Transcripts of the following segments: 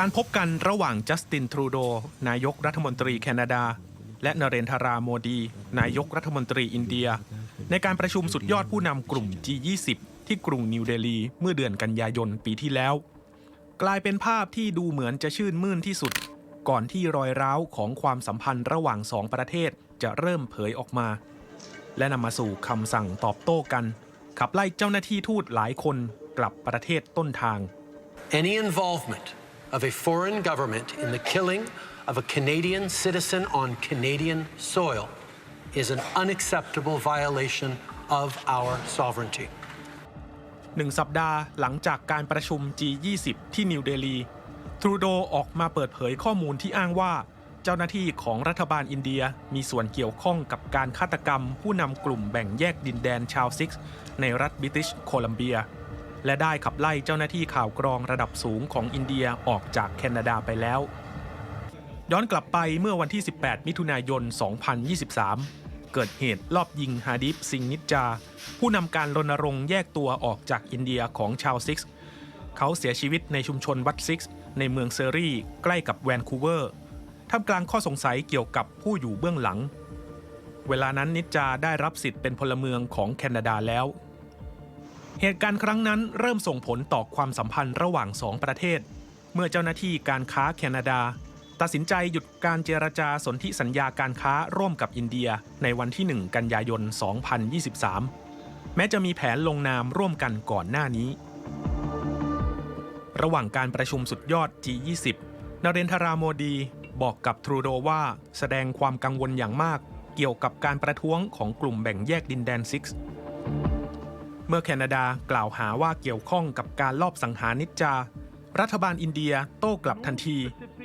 การพบกันระหว่างจัสตินทรูโด นายกรัฐมนตรีแคนาดา และนเรนทราโมดี นายกรัฐมนตรีอินเดีย ในการประชุมสุดยอดผู้นำกลุ่ม G20 ที่กรุงนิวเดลีเมื่อเดือนกันยายนปีที่แล้ว กลายเป็นภาพที่ดูเหมือนจะชื่นมื่นที่สุด ก่อนที่รอยร้าวของความสัมพันธ์ระหว่างสองประเทศจะเริ่มเผยออกมา และนำมาสู่คำสั่งตอบโต้กัน ขับไล่เจ้าหน้าที่ทูตหลายคนกลับประเทศต้นทาง Any involvement of a foreign government in the killing of a Canadian citizen on Canadian soil is an unacceptable violation of our sovereignty. หนึ่งสัปดาห์หลังจากการประชุม G20 ที่นิวเดลี ทรูโดออกมาเปิดเผยข้อมูลที่อ้างว่า เจ้าหน้าที่ของรัฐบาลอินเดียมีส่วนเกี่ยวข้องกับการฆาตกรรม ผู้นำกลุ่มแบ่งแยกดินแดนชาวซิกในรัฐบริติชโคลัมเบีย และได้ขับไล่เจ้าหน้าที่ข่าวกรองระดับสูงของอินเดียออกจากแคนาดาไปแล้ว ย้อนกลับไปเมื่อวันที่ 18 มิถุนายน 2023 เกิดเหตุลอบยิงฮาดิฟซิงนิจจา ผู้นำการรณรงค์แยกตัวออกจากอินเดียของชาวซิกส์เขาเสียชีวิตในชุมชนวัดซิกส์ในเมืองเซอรี่ใกล้กับแวนคูเวอร์ท่ามกลางข้อสงสัยเกี่ยวกับผู้อยู่เบื้องหลัง เวลานั้นนิจจาได้รับสิทธิ์เป็นพลเมืองของแคนาดาแล้ว เหตุการณ์ครั้งนั้นเริ่มส่งผลต่อความสัมพันธ์ระหว่างสองประเทศ เมื่อเจ้าหน้าที่การค้าแคนาดา ตัดสินใจหยุดการเจรจาสนธิสัญญาการค้าร่วมกับอินเดียในวันที่ 1 กันยายน 2023 แม้จะมีแผนลงนามร่วมกันก่อนหน้านี้ ระหว่างการประชุมสุดยอด G20 นเรนทราโมดีบอกกับทรูโดว่าแสดงความกังวลอย่างมากเกี่ยวกับการประท้วงของกลุ่มแบ่งแยกดินแดนซิกส์ เมื่อแคนาดากล่าวหาว่าเกี่ยวข้องกับการลอบสังหารนิจจา รัฐบาลอินเดียโต้กลับทันที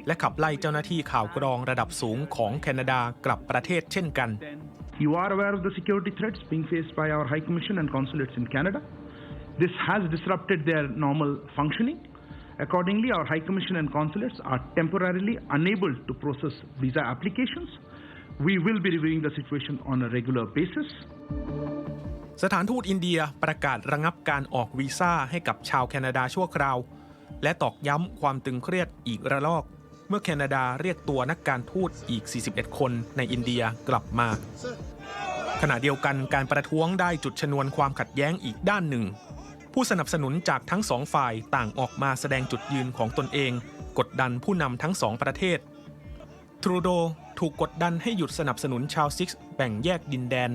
และขับไล่เจ้าหน้าที่ข่าวกรองระดับสูงของแคนาดากลับประเทศเช่นกัน You are aware of the security threats being faced by our High Commission and consulates in Canada. This has disrupted their normal functioning. Accordingly, our High Commission and consulates are temporarily unable to process visa applications. We will be reviewing the situation on a regular basis. สถานทูตอินเดียประกาศระงับการออกวีซ่าให้กับชาวแคนาดาชั่วคราว และตอกย้ำความตึงเครียดอีกระลอก เมื่อแคนาดาเรียกตัวนักการทูตอีก 41 คนในอินเดียกลับมา ขณะเดียวกันการประท้วงได้จุดชนวนความขัดแย้งอีกด้านหนึ่ง ผู้สนับสนุนจากทั้งสองฝ่ายต่างออกมาแสดงจุดยืนของตนเอง กดดันผู้นำทั้งสองประเทศทรูโดถูกกดดันให้หยุดสนับสนุนชาวซิกส์แบ่งแยกดินแดน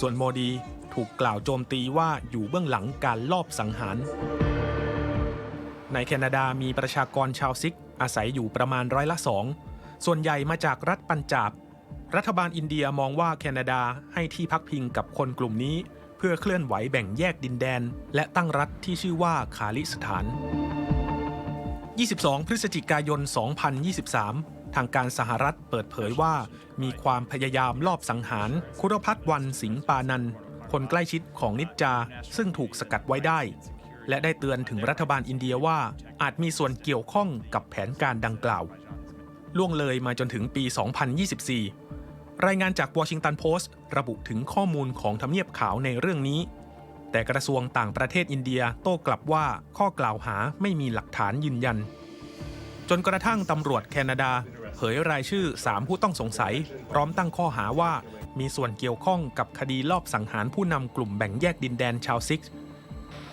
ส่วนโมดีถูกกล่าวโจมตีว่าอยู่เบื้องหลังการลอบสังหาร ในแคนาดามีประชากรชาวซิกอาศัยอยู่ประมาณร้อยละสอง ส่วนใหญ่มาจากรัฐปัญจาบ รัฐบาลอินเดียมองว่าแคนาดาให้ที่พักพิงกับคนกลุ่มนี้ เพื่อเคลื่อนไหวแบ่งแยกดินแดน และตั้งรัฐที่ชื่อว่าคาลิสถาน 22 พฤศจิกายน 2023 ทางการสหรัฐเปิดเผยว่า มีความพยายามลอบสังหาร คุรพัฒน์วันสิงปานันคนใกล้ชิดของนิจจา ซึ่งถูกสกัดไว้ได้ และได้เตือนถึงรัฐบาลอินเดียว่าอาจมีส่วนเกี่ยวข้องกับแผนการดังกล่าว ล่วงเลยมาจนถึงปี 2024 รายงานจากวอชิงตันโพสต์ระบุถึงข้อมูลของทำเนียบขาวในเรื่องนี้ แต่กระทรวงต่างประเทศอินเดียโต้กลับว่าข้อกล่าวหาไม่มีหลักฐานยืนยัน จนกระทั่งตำรวจแคนาดา เผยรายชื่อ 3 ผู้ต้องสงสัย พร้อมตั้งข้อหาว่า มีส่วนเกี่ยวข้องกับคดีลอบสังหารผู้นำกลุ่มแบ่งแยกดินแดนชาวซิกส์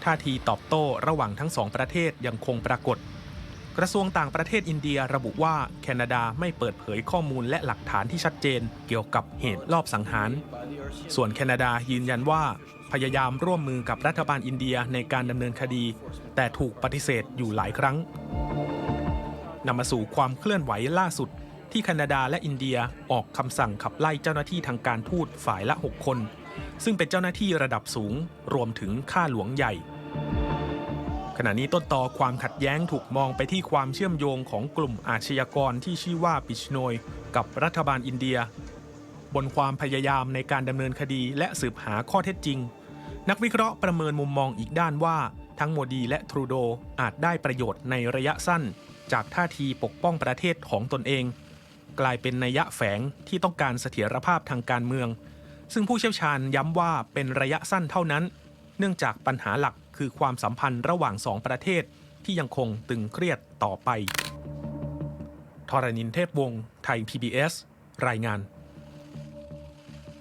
ท่าทีตอบโต้ระหว่างทั้งสองประเทศยังคงปรากฏ กระทรวงต่างประเทศอินเดียระบุว่าแคนาดาไม่เปิดเผยข้อมูลและหลักฐานที่ชัดเจน เกี่ยวกับเหตุลอบสังหาร ส่วนแคนาดายืนยันว่า พยายามร่วมมือกับรัฐบาลอินเดียในการดำเนินคดี แต่ถูกปฏิเสธอยู่หลายครั้ง นำมาสู่ความเคลื่อนไหวล่าสุด ที่แคนาดาและอินเดียออกคำสั่งขับไล่เจ้าหน้าที่ทางการทูตฝ่ายละ 6 คน ซึ่งเป็นเจ้าหน้าที่ระดับสูง รวมถึงข้าหลวงใหญ่ ขณะนี้ต้นตอความขัดแย้งถูกมองไปที่ความเชื่อมโยงของกลุ่มอาชญากรที่ชื่อว่าปิชโนย กับรัฐบาลอินเดีย บนความพยายามในการดำเนินคดีและสืบหาข้อเท็จจริง นักวิเคราะห์ประเมินมุมมองอีกด้านว่าทั้งโมดีและทรูโดอาจได้ประโยชน์ในระยะสั้น จากท่าทีปกป้องประเทศของตนเอง กลายเป็นนัยยะแฝงที่ต้องการเสถียรภาพทางการเมือง ซึ่งผู้เชี่ยวชาญย้ำว่าเป็นระยะสั้นเท่านั้น เนื่องจากปัญหาหลักคือความสัมพันธ์ระหว่างสองประเทศที่ยังคงตึงเครียดต่อไปทรณินเทพวงศ์ไทย PBS รายงาน